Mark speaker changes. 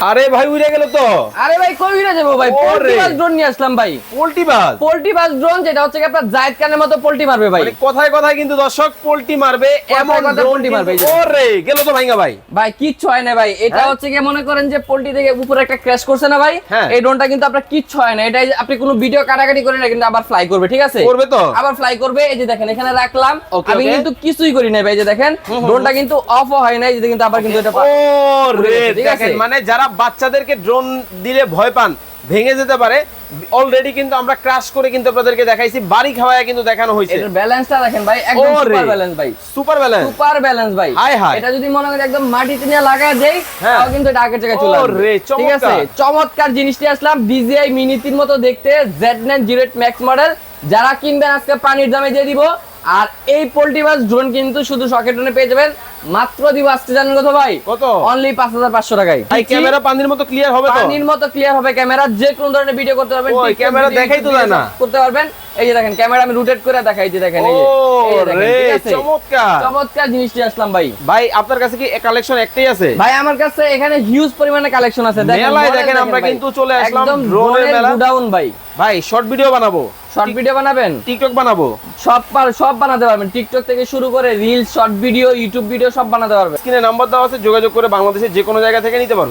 Speaker 1: আরে ভাই উড়ে গেল তো।
Speaker 2: আরে ভাই কই না যাব ভাই? পোল্ট্রি বাস ড্রোন নিয়ে আসলাম ভাই।
Speaker 1: পোল্ট্রি বাস?
Speaker 2: পোল্ট্রি বাস ড্রোন যেটা হচ্ছে কি আপনার জায়েদ খানের মতো পোল্ট্রি মারবে ভাই।
Speaker 1: মানে কথায় কথায় কিন্তু দর্শক পোল্ট্রি মারবে এমন
Speaker 2: পোল্ট্রি মারবে।
Speaker 1: ওরে গেল তো ভাইঙ্গা ভাই।
Speaker 2: ভাই কিচ্ছু হয় না ভাই। এটা
Speaker 1: হ্যাঁ?
Speaker 2: হচ্ছে কি মনে করেন যে পোল্ট্রি থেকে উপরে একটা ক্র্যাশ করছে না ভাই?
Speaker 1: হ্যাঁ।
Speaker 2: এই ড্রোনটা কিন্তু আপনার কিচ্ছু হয় না। এটা আপনি কোনো ভিডিও কাটাকাটি করেন না কিন্তু আবার ফ্লাই করবে ঠিক আছে?
Speaker 1: করবে তো?
Speaker 2: আবার ফ্লাই করবে। এই যে দেখেন এখানে রাখলাম। আমি কিন্তু কিছুই করি না ভাই এই যে দেখেন। ড্রোনটা কিন্তু অফ হয় না এই যে কিন্তু আবার কিন্তু এটা
Speaker 1: ও
Speaker 2: পা-
Speaker 1: রে
Speaker 2: ঠিক আছে?
Speaker 1: দেখেন মানে যারা বাচ্চাদেরকে ড্রোন দিলে ভয় পান ভেঙে যেতে পারে। অলরেডি কিন্তু আমরা ক্রাশ করে কিন্তু আপনাদেরকে দেখাইছি বাড়ি খাওয়ায় কিন্তু দেখানো হয়েছে।
Speaker 2: এটার ব্যালেন্সটা দেখেন ভাই একদম সুপার ব্যালেন্স ভাই।
Speaker 1: সুপার ব্যালেন্স
Speaker 2: সুপার ব্যালেন্স ভাই।
Speaker 1: হায় হায়।
Speaker 2: এটা যদি মনে করেন একদম মাটিতে নিয়ে লাগা দেই
Speaker 1: হ্যাঁ।
Speaker 2: তাও কিন্তু আগের জায়গায় চলে আসবে।
Speaker 1: ওরে,
Speaker 2: ঠিক আছে?
Speaker 1: চমৎকার।
Speaker 2: জিনিসটি আসলাম ডিজিআই মিনিতির মতো দেখতে Z9 জিরোট ম্যাক্স মডেল যারা কিনবেন আজকে পানির দামে দিয়ে দিব। আর এই পোল্ট্রি ড্রোন কিন্তু শুধু সকেটনে পেয়ে যাবেন। মাত্র দিব আজকে জানেন কত ভাই?
Speaker 1: কত?
Speaker 2: অনলি পাঁচ হাজার পাঁচশো টাকায়।
Speaker 1: ভাই ক্যামেরা পানির মতো ক্লিয়ার হবে
Speaker 2: পানির মতো ক্লিয়ার হবে ক্যামেরা যে কোন ধরনের ভিডিও করতে পারবেন
Speaker 1: ক্যামেরা দেখাই তো যায় না।
Speaker 2: করতে পারবেন। এই যে দেখেন ক্যামেরা আমি রোটেট করে দেখাই যে দেখেন?
Speaker 1: চমৎকার।
Speaker 2: চমৎকার জিনিসটি আসলাম ভাই।
Speaker 1: ভাই আপনার কাছে কি কালেকশন একটাই আছে?
Speaker 2: ভাই আমার কাছে এখানে হিউজ পরিমাণে কালেকশন আছে।
Speaker 1: দেখেন আমরা কিন্তু চলে আসলাম
Speaker 2: একদম ড্রোনের
Speaker 1: মেলা।
Speaker 2: ভাই।
Speaker 1: ভাই শর্ট ভিডিও বানাবো।
Speaker 2: শর্ট ভিডিও বানাবেন?
Speaker 1: টিকটক বানাবো।
Speaker 2: সব সব বানাতে পারবেন। টিকটক থেকে শুরু করে reels short video YouTube video সব বানাতে পারবেন।
Speaker 1: স্ক্রিনে নাম্বার দেওয়া আছে যোগাযোগ করে বাংলাদেশের যে কোনো জায়গা থেকে নিতে পারবে